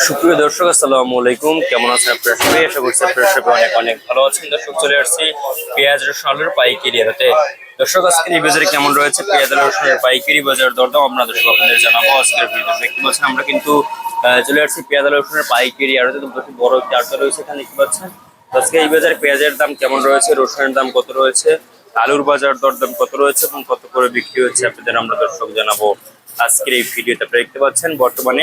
সুপ্রিয় দর্শক, আসসালামু আলাইকুম। কেমন আছেন আপনারা সবাই? আশা করছি আপনারা সবাই অনেক অনেক ভালো আছেন। দর্শক, চলে আসছি পেঁয়াজ রসুনের পাইকারি হাতে দর্শক, আজকের এই বাজারে কেমন রয়েছে? পেঁয়াজ রসুনের পাইকারি বাজার দরদাম আমরা দর্শক আপনাদের জানাব। আজকের ভিডিও দেখতে পাচ্ছেন আমরা কিন্তু চলে আসছি পেঁয়াজ রসুনের পাইকারি আর বেশি বড় একটি আড়ত রয়েছে এখানে দেখতে পাচ্ছেন। আজকে এই বাজারে পেঁয়াজের দাম কেমন রয়েছে? রসুনের দাম কত রয়েছে? আলুর বাজার দরদাম কত রয়েছে এবং কত করে বিক্রি হচ্ছে আপনাদের আমরা দর্শক জানাব। আজকের এই ভিডিওতে আপনারা দেখতে পাচ্ছেন, বর্তমানে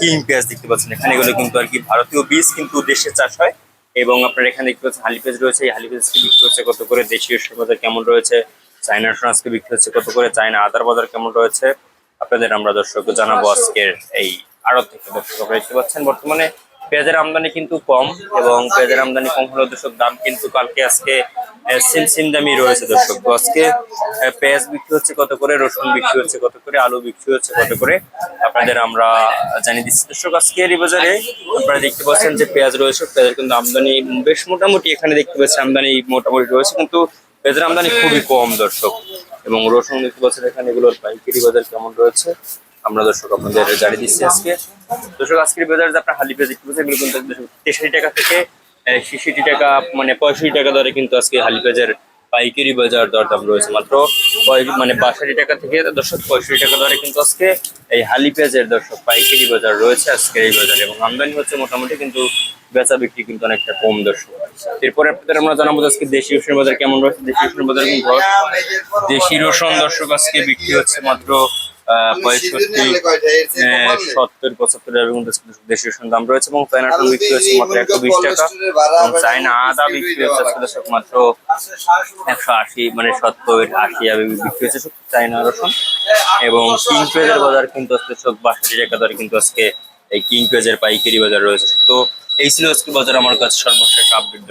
কিং পেঁয়াজ দেখতে পাচ্ছেন? এখানে এগুলো কিন্তু আর কি ভারতীয় বীজ কিন্তু দেশে চাষ হয় এবং আপনারা এখানে দেখতে পাচ্ছেন হালি পেঁয়াজ রয়েছে, এই হালি পেঁয়াজকে বিক্রি হচ্ছে কত করে? দেশীয় বাজার কেমন রয়েছে? চায়না রসুন বিক্রি হচ্ছে কত করে? চায়না আদার বাজার কেমন রয়েছে? আপনাদের আমরা দর্শককে জানাব আজকের এই আড়ত থেকে। দর্শক আপনারা দেখতে পাচ্ছেন বর্তমানে পেঁয়াজের আমদানি কিন্তু কম এবং পেঁয়াজের আমদানি কম হলেও দর্শক, দাম কিন্তু কালকে আজকে সিম সিম দামই রয়েছে দর্শক। আজকে পেঁয়াজ বিক্রি হচ্ছে কত করে, রসুন বিক্রি হচ্ছে কত করে, আলু বিক্রি হচ্ছে কত করে, আপনাদের আমরা জানিয়ে দিচ্ছি। দর্শক আজকের এই বাজারে আপনারা দেখতে পাচ্ছেন যে পেঁয়াজ রয়েছে, পেঁয়াজের কিন্তু আমদানি বেশ মোটামুটি এখানে দেখতে পাচ্ছেন আমদানি মোটামুটি রয়েছে, কিন্তু পেঁয়াজের আমদানি খুবই কম দর্শক। এবং রসুন দেখতে পাচ্ছেন এখানে এগুলোর পাইকারি বাজার কেমন রয়েছে আমরা দর্শক আপনাদের জানিয়ে দিচ্ছি আজকে। দর্শক, আজকের বাজারে যে আপনার হালি পেঁয়াজ দেখতে পাচ্ছেন কিন্তু তেষট্টি টাকা থেকে ছেষট্টি টাকা মানে পঁয়ষট্টি টাকা দরে কিন্তু আজকে হালি পেঁয়াজের পাইকারি বাজার দরদাম রয়েছে। মাত্র মানে বাষট্টি টাকা থেকে, দর্শক, পঁয়ষট্টি টাকা দরে কিন্তু আজকে এই হালি পেঁয়াজের দর্শক পাইকারি বাজার রয়েছে আজকের এই বাজারে। এবং আমদানি হচ্ছে মোটামুটি কিন্তু বেচা বিক্রি কিন্তু অনেকটা কম দর্শক। এরপরে আপনাদের আমরা জানাব আজকে দেশি রসুন বাজার কেমন রয়েছে। দেশি রসুন বাজার কিন্তু দেশি রসুন দর্শক আজকে বিক্রি হচ্ছে মাত্র পঁয়ষট্টি আহ, সত্তর পঁচাত্তর এবং দেশি রসুন দাম রয়েছে এবং বিক্রি হচ্ছে মাত্র একশো বিশ টাকা। এবং চায়না আদা বিক্রি হচ্ছে আজকে দর্শক মাত্র একশো আশি মানে সত্তর আশি বিক্রি হচ্ছে চায়না রসুন। এবং কিং বাজার কিন্তু আজকে সব বাষট্টি টাকা দরে কিন্তু আজকে এই কিং পাইকারি বাজার রয়েছে। তো এই ছিল আজকে বাজার আমার কাছে সর্বশেষ আপডেট